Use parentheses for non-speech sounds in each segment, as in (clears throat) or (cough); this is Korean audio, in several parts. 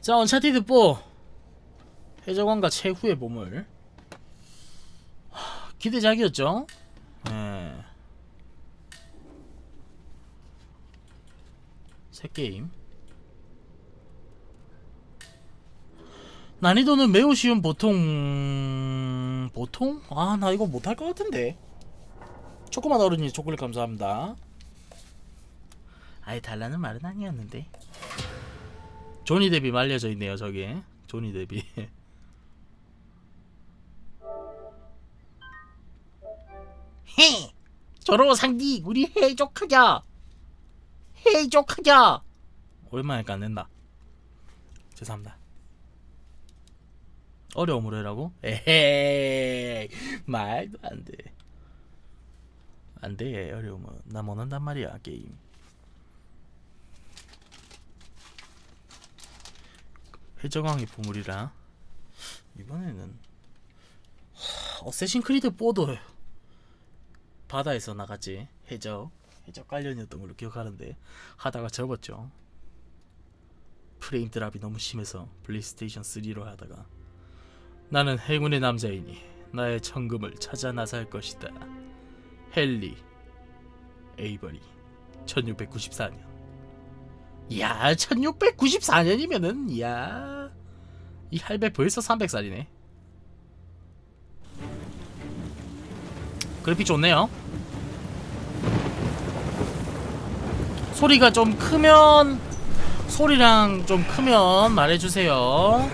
자, 언차티드 4 해적왕과 최후의 보물. 하, 기대작이었죠? 네. 새 게임. 난이도는 매우 쉬운 보통 보통? 아 나 이거 못할 것 같은데 조그만 어른이 초콜릿 감사합니다 아예 달라는 말은 아니었는데 조니 데비 말려져 있네요 저기 조니 데비 (laughs) 헤! 저러 상디 우리 해족하자. 해족하자. 오랜만에 깐낸다. 죄송합니다. 어려움으로 해라고? 에헤이 말도 안돼. 안돼 어려움은. 나 못한단 말이야 게임 해적왕의 보물이라. 이번에는 하, 어쌔신 크리드 4도 바다에서 나갔지. 해적 해적 관련이었던 걸로 기억하는데 하다가 접었죠. 프레임 드랍이 너무 심해서 플레이스테이션 3로 하다가 나는 행운의 남자이니 나의 천금을 찾아 나설 것이다. 헨리 에이버리 1694년. 야 1694년이면은 야 이 할배 벌써 300살이네. 그래픽 좋네요. 소리가 좀 크면 소리랑 좀 크면 말해주세요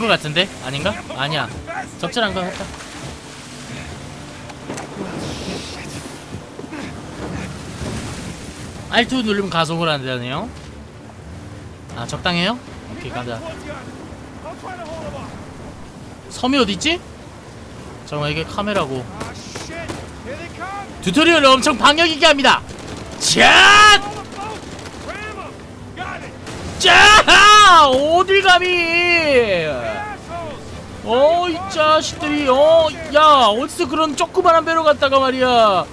거 같은데? 아닌가? 아니야 적절한 거 같다 R2 누르면 가속을 한다네요 아 적당해요? 오케이 가자. 섬이 어디있지? 잠깐만 이게 카메라고 Ah! 튜토리얼을 엄청 합니다! Ram them! Got it! 짠! 어딜 감히! 어 이 자식들이 어 야 어디서 그런 조그만한 배로 갔다가 말이야.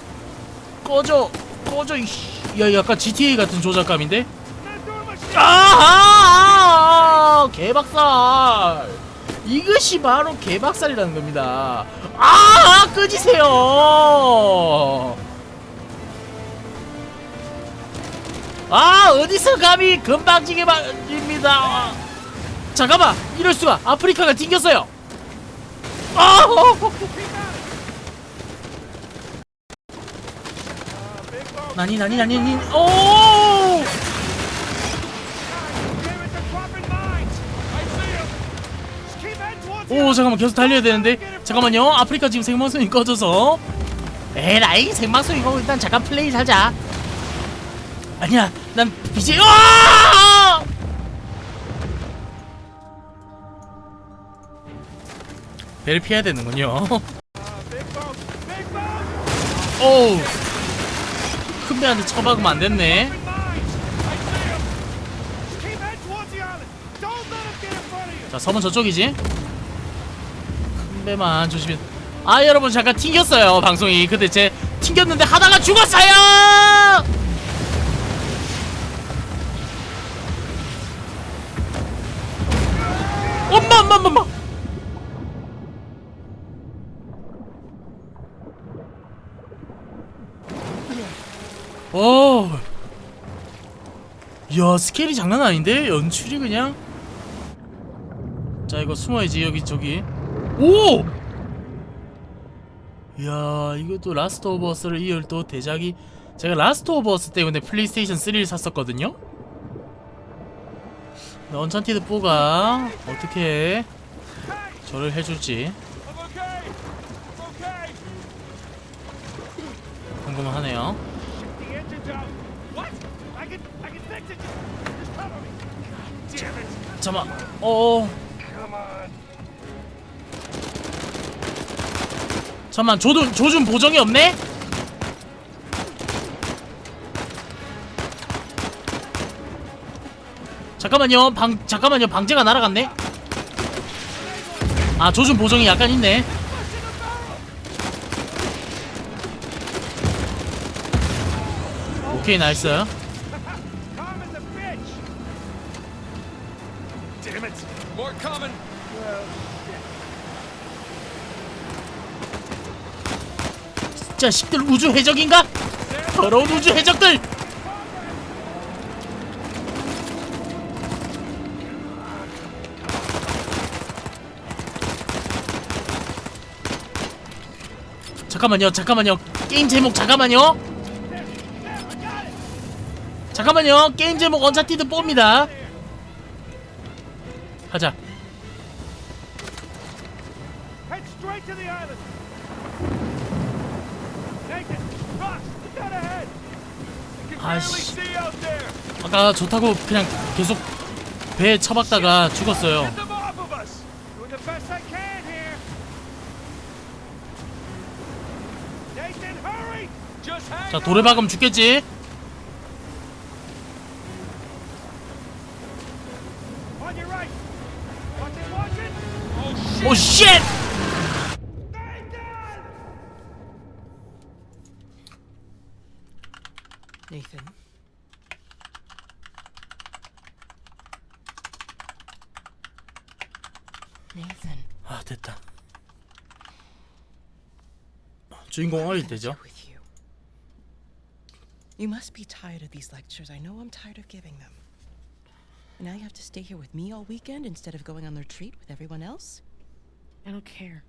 꺼져 꺼져 이씨. 야 약간 GTA 같은 조작감인데! 아하! 개박살. 이것이 바로 개박살이라는 겁니다. 아 끄지세요. 아 어디서 감히 금방지게 말입니다. 잠깐만 이럴 수가. 아프리카가 튕겼어요 아! 나니 나니 나니 나니 오 오 잠깐만 계속 달려야 되는데 잠깐만요 아프리카 지금 생방송이 꺼져서 에라이 생방송이고 일단 잠깐 플레이 하자 아니야 난 BJ 아! 배를 피해야 되는군요! 오우 큰 배한테 처박으면 안 됐네! 자 섬은 저쪽이지 큰 배만 조심해 아 여러분 잠깐 튕겼어요 방송이 근데 제 튕겼는데 하다가 죽었어요 엄마 엄마 엄마 야 스케일이 장난 아닌데? 연출이 그냥? 자 이거 숨어야지 여기 저기. 오! 이야 이것도 라스트 오브 어스를 이을 또 대작이. 제가 라스트 오브 어스 때문에 플레이스테이션 3를 샀었거든요? 근데 언찬티드 4가 어떻게 저를 해줄지! 궁금하네요 잠깐만 어! 잠깐만 조준 조준 보정이 없네? 잠깐만요 방 잠깐만요 방제가 날아갔네 아 조준 보정이 약간 있네 오케이 나이스 자식들 우주 해적인가? 더러운 우주 해적들! 잠깐만요 잠깐만요. 게임 제목 잠깐만요. 잠깐만요 게임 제목 언차티드 봅니다. 가자 Head straight to the island. Nathan, Ross, look out ahead. I can barely there. 아까 좋다고 그냥 계속 배에 처박다가 죽었어요 자 돌에 박으면 죽겠지 on your right. Watch it, watch it. 오 쉣! Nathan! Nathan. Nathan. 아 됐다 주인공 어릴 때죠 With you. You must be tired of these lectures. I know I'm tired of giving them. Now you have to stay here with me all weekend instead of going on the retreat with everyone else? I don't care.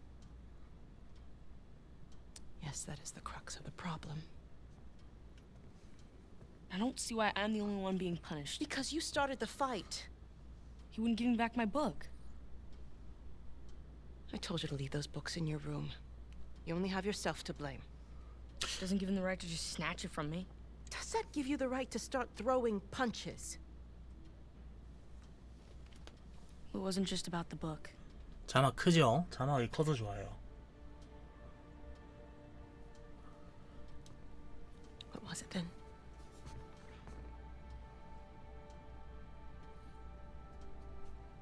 Yes, that is the crux of the problem. I don't see why I'm the only one being punished. Because you started the fight. He wouldn't give me back my book. I told you to leave those books in your room. You only have yourself to blame. Doesn't give him the right to just snatch it from me. Does that give you the right to start throwing punches? It wasn't just about the book. 자막 크죠? 자막이 커서 좋아요 What was it then?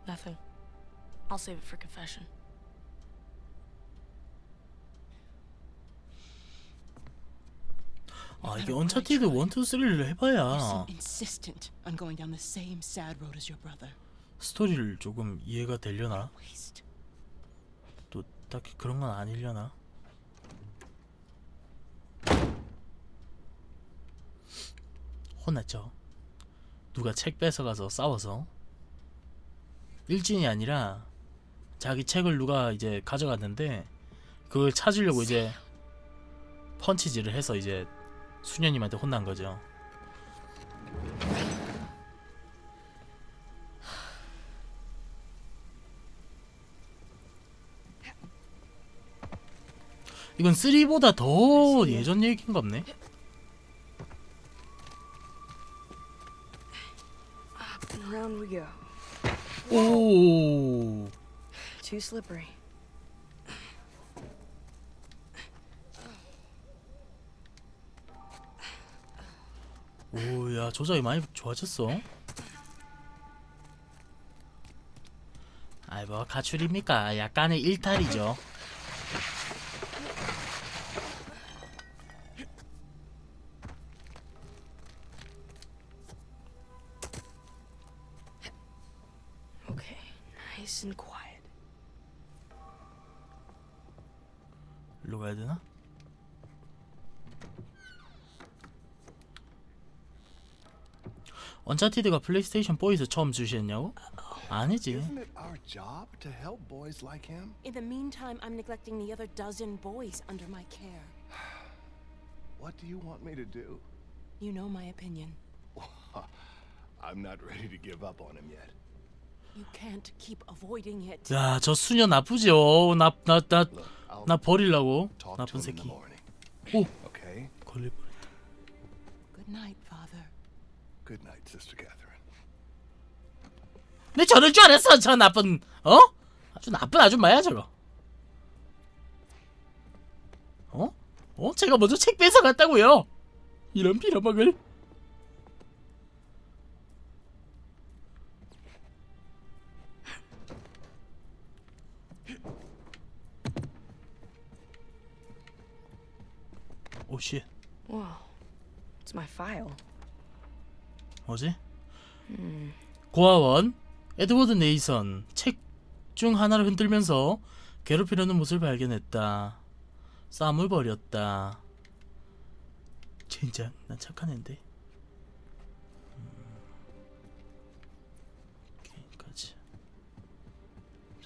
Nothing. I'll save it for confession. 아 이게 언차티드 1, 2, 3를 You 해봐야 seem insistent on going down the same sad road as your brother. 스토리를 조금 이해가 되려나? 또 딱히 그런 건 아니려나? 혼났죠. 누가 책 뺏어가서 싸워서 일진이 아니라 자기 책을 누가 이제 가져갔는데 그걸 찾으려고 이제 펀치질을 해서 이제 수녀님한테 혼난 거죠. 이건 3보다 더 예전 얘기인가 보네. Up and around we go. 오. Too slippery. 오, 야, 조작이 많이 좋아졌어. 아이 뭐 가출입니까? 약간의 일탈이죠. 언차티드가 플레이스테이션 4에서 처음 출시했냐고? 아니지. Isn't it our job to help boys like him? In the meantime, I'm neglecting the other dozen boys under my care. What do you want me to do? You know my opinion. I'm not ready to give up on him yet. You can't keep avoiding it. 야, 저 수녀 나쁘죠. 나 나 나 나 Look, I'll 버리려고 talk to 나쁜 him in the 새끼. morning. 오, Okay? 걸릴 뻔했다. Good night. Good night, Sister Catherine. 내 저럴 줄 알았어. 저 나쁜 어? 아주 나쁜 아줌마야 저거. 어? 어? 제가 먼저 책 뺏어 갔다고요. 이런 빌어먹을. 오 씨. Wow. It's my file. 뭐지? 고아원 에드워드 네이선 책 중 하나를 흔들면서 괴롭히려는 모습을 발견했다. 싸움을 벌였다. 젠장, 난 착한 앤데. 음. 오케이까지.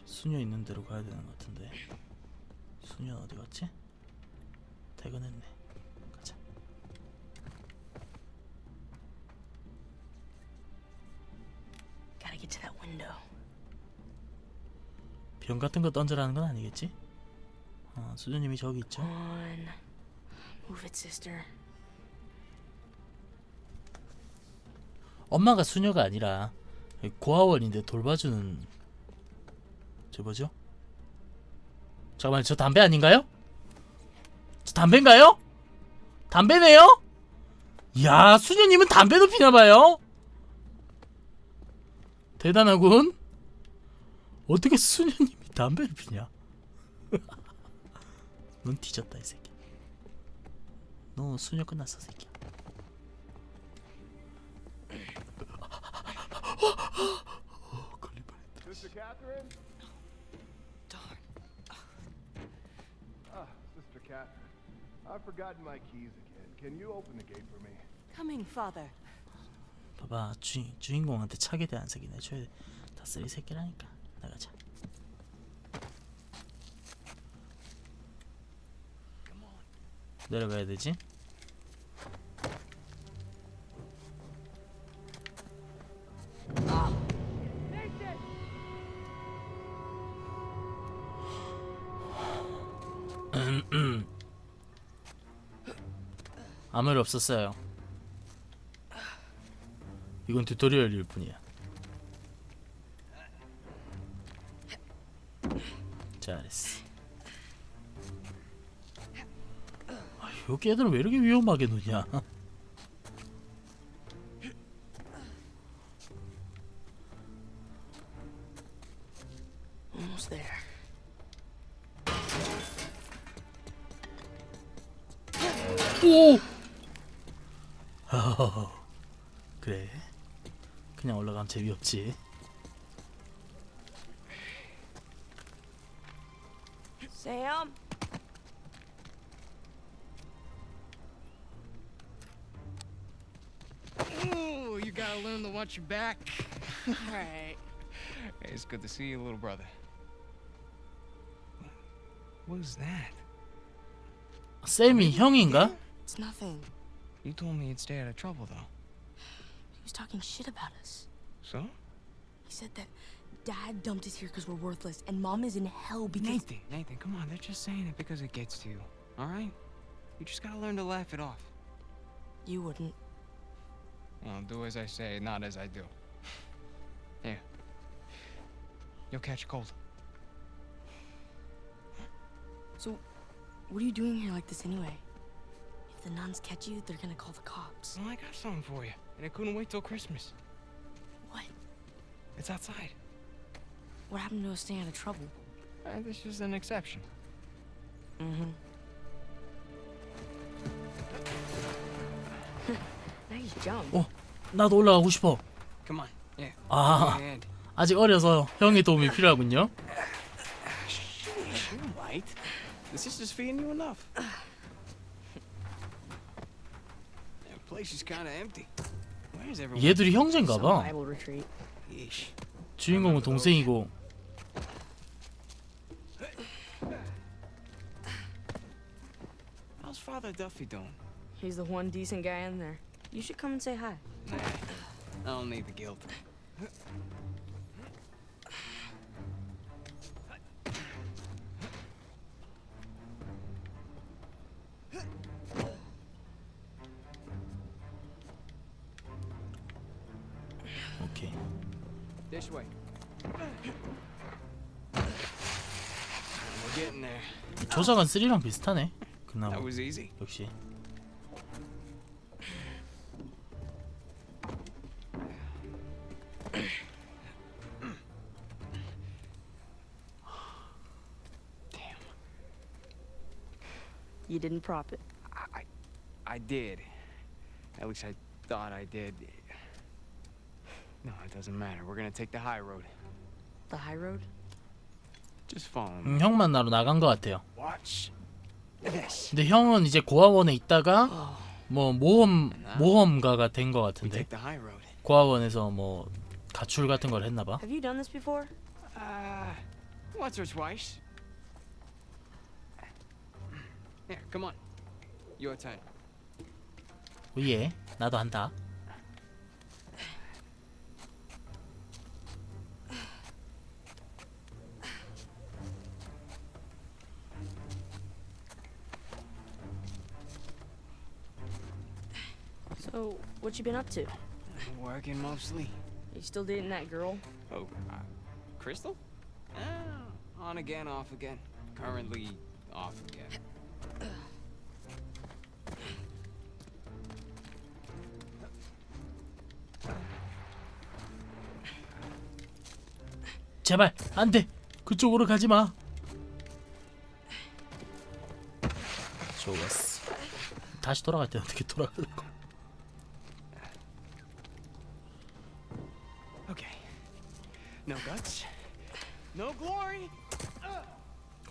수녀 있는 데로 가야 되는 것 같은데. 수녀 어디 갔지? 퇴근했네. Get to that window. 병 같은 거 던져라는 건 아니겠지? 어, 수녀님이 저기 있죠. On. Move it, sister. 엄마가 수녀가 아니라 고아원인데 돌봐주는 저 뭐죠? 잠깐만 저 담배 아닌가요? 저 담배인가요? 담배네요? 야 수녀님은 담배도 피나봐요 대단하군 어떻게 수녀님이 담배를 피냐 넌 뒤졌다 이 새끼 너 수녀 끝났어 새끼야 어, 걸릴 뻔했다 Sister Catherine? Darn. Ah, Sister Catherine. I've forgotten my keys again. Can you open the gate for me? Coming, father. 봐봐 주인, 주인공한테 차게 대한 색이 내줘야 돼. 다 쓰리 새끼라니까. 나가자. 내려가야 되지? (clears throat) 아무 일 없었어요 이건 튜토리얼일 뿐이야. 잘했어. 아, 여기 애들은 왜 이렇게 위험하게 노냐? 오! (laughs) 그래. 그냥 올라가면 재미없지. Sam? Ooh, you gotta learn to watch your back. (laughs) Alright. Hey, it's good to see you, little brother. What is that? 쌤이 형인가? It's nothing. You told me you'd stay out of trouble, though. Talking shit about us. So? He said that dad dumped us here because we're worthless, and mom is in hell because. Nathan, Nathan, come on. They're just saying it because it gets to you. All right? You just gotta learn to laugh it off. You wouldn't. Well, do as I say, not as I do. Here. You'll catch a cold. So, what are you doing here like this anyway? If the nuns catch you, they're gonna call the cops. Well, I got something for you, and it couldn't wait till Christmas. What? It's outside. What happened to us staying out of trouble? Uh, this is an exception. Mm-hmm. nice jump. 어, 나도 올라가고 싶어. Come on. Yeah. 아, And 아직 어려서 형의 도움이 필요하군요. you're right. The sister's feeding you enough. (sighs) The place is kind of empty. 얘들이 형제인가 봐. 주인공은 동생이고. How's Father Duffy doing? He's the one decent guy in there. You should come and say hi. Nah, I don't need the guilt. 조작은 3랑 비슷하네. That 그나마 was easy. 역시. Damn. You didn't prop it. I, I I did. At least I thought I did. No, it doesn't matter. We're gonna take the high road. The high road? 음, 형 만나러 나간 것 같아요. Watch this. 근데 형은 이제 고아원에 있다가 뭐 모험 모험가가 된 것 같은데. 고아원에서 뭐 가출 같은 걸 했나 봐. Have you done this before? Uh, once or twice. Here, come on. Your turn. 예, 나도 한다. What you been up to? Working mostly. You still dating that girl? Oh, uh, Crystal? Uh, on again, off again. Currently off again. 제발 안 돼. 그쪽으로 가지 마. 좋았어. 다시 돌아갈 때 어떻게 돌아가려고? No guts. No glory.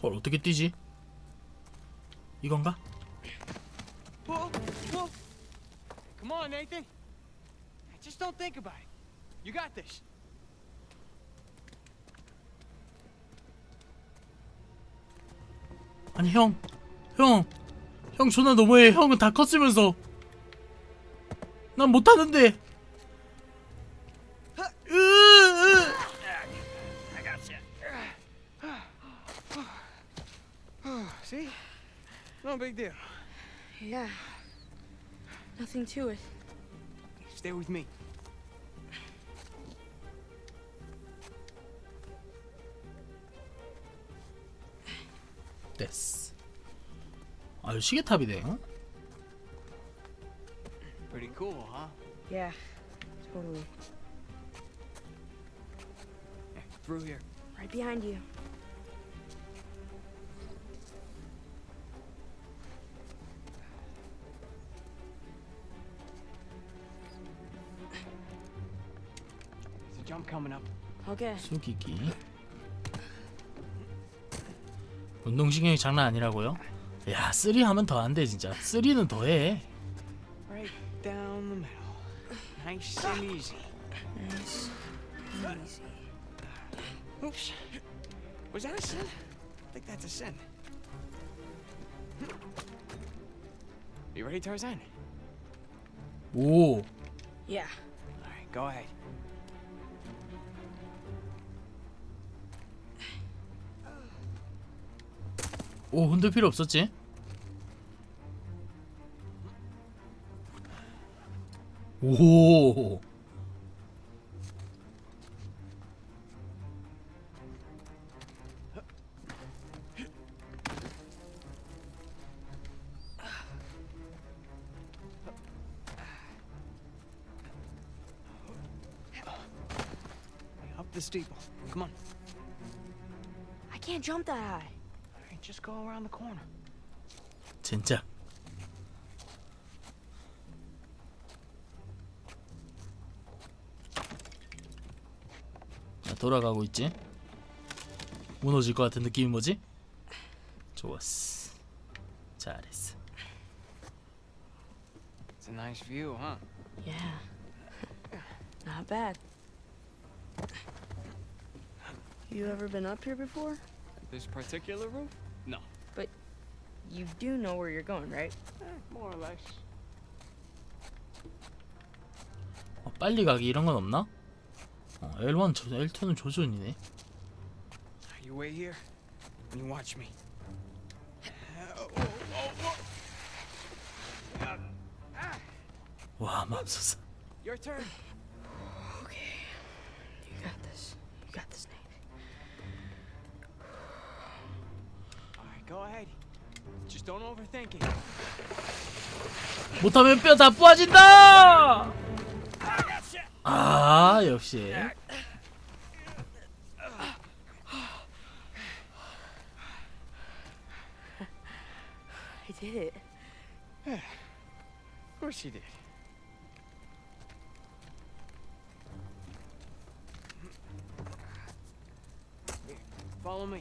헐 어떻게 뛰지? 이건가? Whoa, whoa. Come on, Nathan. Just don't think about it. You got this. 아니 형, 형, 형 존나 너무해. 형은 다 컸으면서 난 못하는데. big deal. Yeah. Nothing to it. Stay with me. 됐어. 아유 시계탑이네. 어? Pretty cool, huh? Yeah, totally. Yeah, through here. Right behind you. Okay. 숙이기. 운동신경이 장난 아니라고요? 야, 3 하면 더 안 돼 진짜. 3는 더 해. Right down the middle. Nice and easy. Nice. and Easy. Oops. Was that a sin? I think that's a sin. You ready, Tarzan? 오. Yeah. All right, go ahead. 오, 흔들 필요 없었지? 오. Up the steeple. Come on. I can't jump that high. Just go around the corner. 진짜. 자, 돌아가고 있지? 무너질 것 같은 느낌이 뭐지? 좋았어. 잘했어. It's a nice view, huh? Yeah. Not bad. You ever been up here before? This particular roof? You do know where you're going, right? Eh, more or less. 어, 빨리 가기 이런 건 없나? 어, L1, 조, L2는 조준이네. You wait here and you watch me. 와, 맙소사. Your turn. Okay. You got this. You got this, Nate. All right, go ahead. Just don't overthink it. 못하면 뼈 다 부러진다! 아, 역시. I did it. Of course she did. Here, Follow me.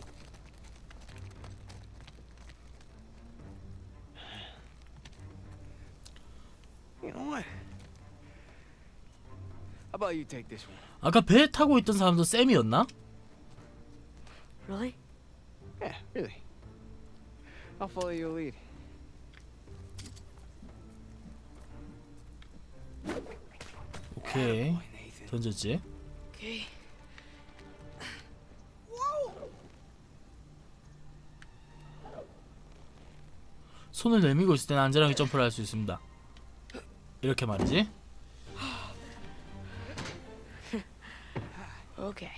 You know what? How about you take this one? 아까 배 타고 있던 사람도 쌤이었나? Really? Yeah, really. I'll follow your lead. 오케이. 던졌지 Okay. 손을 내밀고 있을 때는 안전하게 점프를 할 수 있습니다 이렇게 말이지 Okay.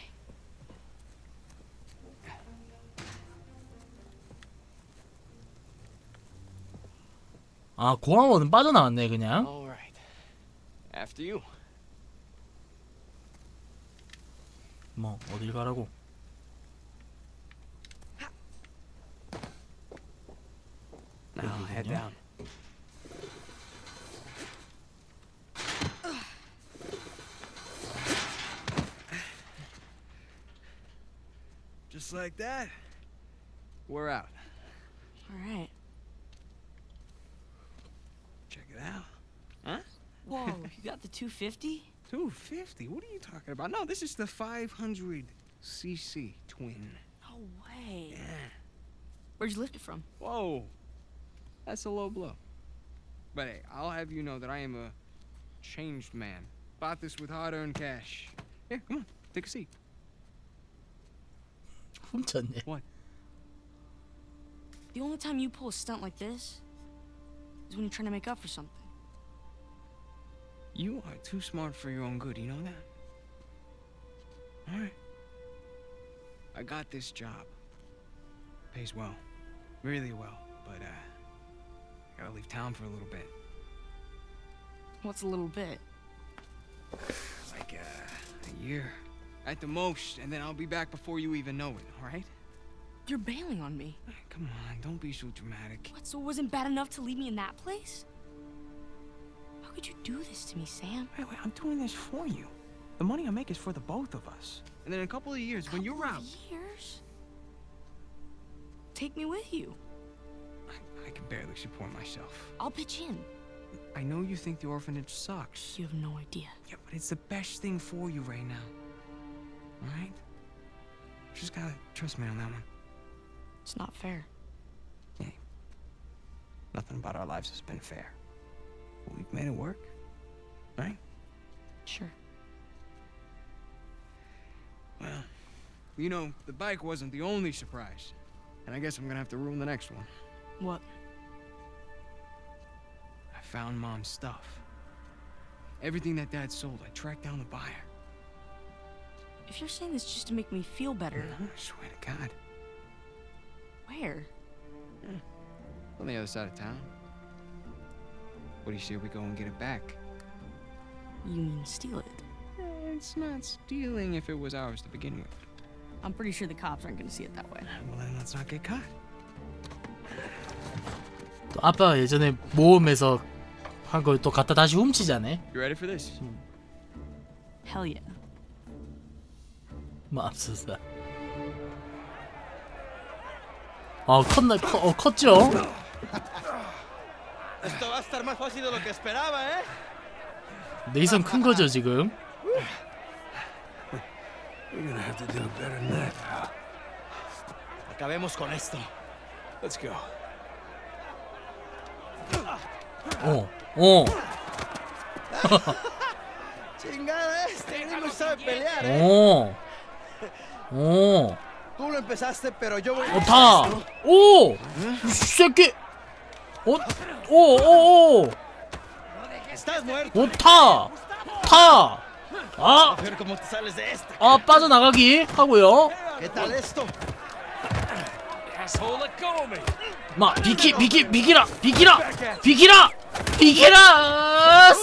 아 공항원은 빠져나왔네 그냥 All right. After you. 뭐 어딜 가라고 Now head down. Just like that, we're out. All right. Check it out. Huh? Whoa, you got the 250? 250? What are you talking about? No, this is the 500cc twin. No way. Yeah. Where'd you lift it from? Whoa. That's a low blow. But hey, I'll have you know that I am a changed man. Bought this with hard earned cash. Yeah, come on, take a seat. 훔쳤네 The only time you pull a stunt like this is when you're trying to make up for something. You are too smart for your own good, you know that? Alright. I got this job. Pays well. Really well. But, uh, I gotta leave town for a little bit. What's a little bit? Like, uh, a year. At the most, and then I'll be back before you even know it, alright? You're bailing on me. Come on, don't be so dramatic. What, so it wasn't bad enough to leave me in that place? How could you do this to me, Sam? Wait, wait, I'm doing this for you. The money I make is for the both of us. And then in a couple of years, when you're out, years? Take me with you. I, I can barely support myself. I'll pitch in. I know you think the orphanage sucks. You have no idea. Yeah, but it's the best thing for you right now. Alright? Just gotta trust me on that one. It's not fair. Nothing about our lives has been fair. But we've made it work. Right? Sure. Well, you know, the bike wasn't the only surprise. And I guess I'm gonna have to ruin the next one. What? I found mom's stuff. Everything that dad sold, I tracked down the buyer. If you're saying this just to make me feel better, I swear to God. where? On the other side of town. What do you say we go and get it back? You mean steal it? Eh, It's not stealing if it was ours to begin with. I'm pretty sure the cops aren't gonna see it that way. Well, then let's not get caught. 또 아빠가 예전에 모험에서 한 걸 또 갖다 다시 훔치자네 You ready for this? Hell yeah. 맙소사 아 컸나 커, 어, 컸죠 Esto va a estar más fácil de lo que esperaba, ¿eh? 네이선 큰 거죠 지금 go. 어어 Chingada, ¿eh? 어. 어. 어, 타. 오! 이 새끼. 어, 오, 오, 오. 오, 타. 타. 아. 아, 빠져나가기 하고요. 마, 비키, 비키, 비키라, 비키라, 비키라, 비키라. 아,